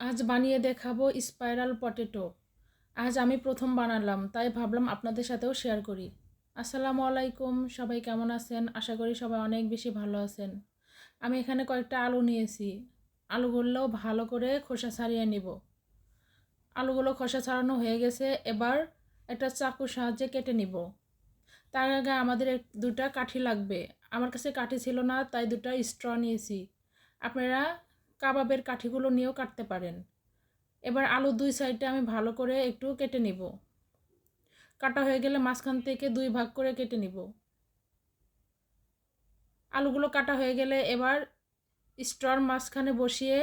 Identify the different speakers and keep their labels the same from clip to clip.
Speaker 1: আজ বানিয়ে দেখাবো স্পাইরাল পটেটো। আজ আমি প্রথম বানালাম, তাই ভাবলাম আপনাদের সাথেও শেয়ার করি। আসসালামু আলাইকুম, সবাই কেমন আছেন? আশা করি সবাই অনেক বেশি ভালো আছেন। আমি এখানে কয়েকটা আলু নিয়েছি। আলুগুলোও ভালো করে খোসা ছাড়িয়ে নিব। আলুগুলো খোসা ছাড়ানো হয়ে গেছে, এবার একটা চাকুর সাহায্যে কেটে নিব। তার আগে আমাদের দুটা কাঠি লাগবে। আমার কাছে কাঠি ছিল না, তাই দুটা স্ট্র নিয়েছি। আপনারা কাবাবের কাঠিগুলো নিয়েও কাটতে পারেন। এবার আলু দুই সাইডে আমি ভালো করে একটু কেটে নিব। কাটা হয়ে গেলে মাঝখান থেকে দুই ভাগ করে কেটে নিব। আলুগুলো কাটা হয়ে গেলে এবার স্ট্রর মাঝখানে বসিয়ে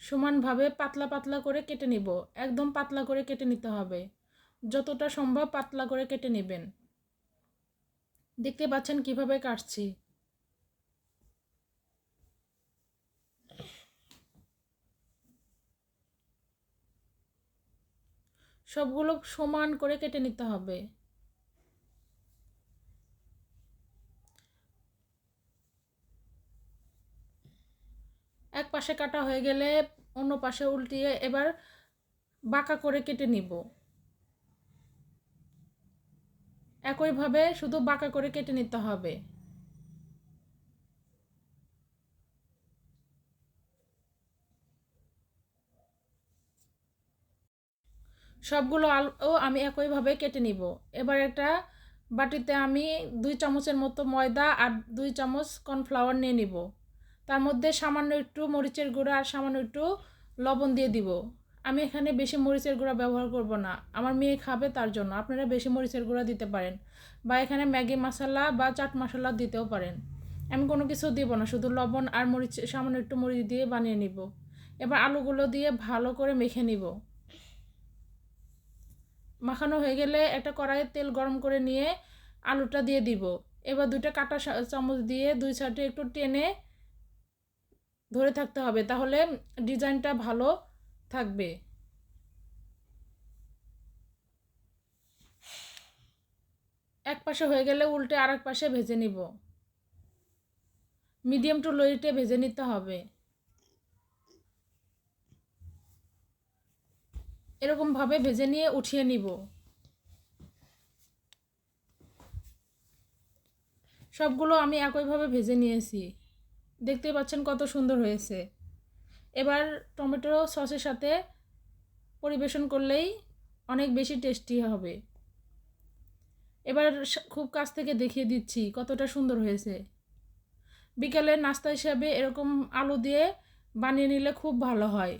Speaker 1: সমানভাবে পাতলা পাতলা করে কেটে নিব। একদম পাতলা করে কেটে নিতে হবে। যতটা সম্ভব পাতলা করে কেটে নেবেন। দেখতে পাচ্ছেন কীভাবে কাটছি। সবগুলো সমান করে কেটে নিতে হবে। এক পাশে কাটা হয়ে গেলে অন্য পাশে উল্টিয়ে এবার বাঁকা করে কেটে নিব। একইভাবে শুধু বাঁকা করে কেটে নিতে হবে। সবগুলো আলু আমি একইভাবে কেটে নিব। এবার একটা বাটিতে আমি দুই চামচের মতো ময়দা আর দুই চামচ কর্নফ্লাওয়ার নিয়ে নিব। তার মধ্যে সামান্য একটু মরিচের গুঁড়া আর সামান্য একটু লবণ দিয়ে দিব। আমি এখানে বেশি মরিচের গুঁড়া ব্যবহার করব না, আমার মেয়ে খাবে তার জন্য। আপনারা বেশি মরিচের গুঁড়া দিতে পারেন বা এখানে ম্যাগি মশলা বা চাট মশলা দিতেও পারেন। আমি কোনো কিছু দিব না, শুধু লবণ আর মরিচ, সামান্য একটু মরিচ দিয়ে বানিয়ে নিব। এবার আলুগুলো দিয়ে ভালো করে মেখে নিব। মাখানো হয়ে গেলে একটা কড়াইয়ে তেল গরম করে নিয়ে আলুটা দিয়ে দিব। এবার দুইটা কাটা চামচ দিয়ে দুই সাইডে একটু টেনে ধরে থাকতে হবে, তাহলে ডিজাইনটা ভালো থাকবে। এক পাশে হয়ে গেলে উল্টে আর এক পাশে ভেজে নিব। মিডিয়াম টু লোইটে ভেজে নিতে হবে। এরকমভাবে ভেজে নিয়ে উঠিয়ে নিব। সবগুলো আমি একইভাবে ভেজে নিয়েছি। দেখতে পাচ্ছেন কত সুন্দর হয়েছে। এবার টমেটো সসের সাথে পরিবেশন করলেই অনেক বেশি টেস্টি হবে। এবার খুব কাছ থেকে দেখিয়ে দিচ্ছি কতটা সুন্দর হয়েছে। বিকেলের নাস্তা হিসাবে এরকম আলু দিয়ে বানিয়ে নিলে খুব ভালো হয়।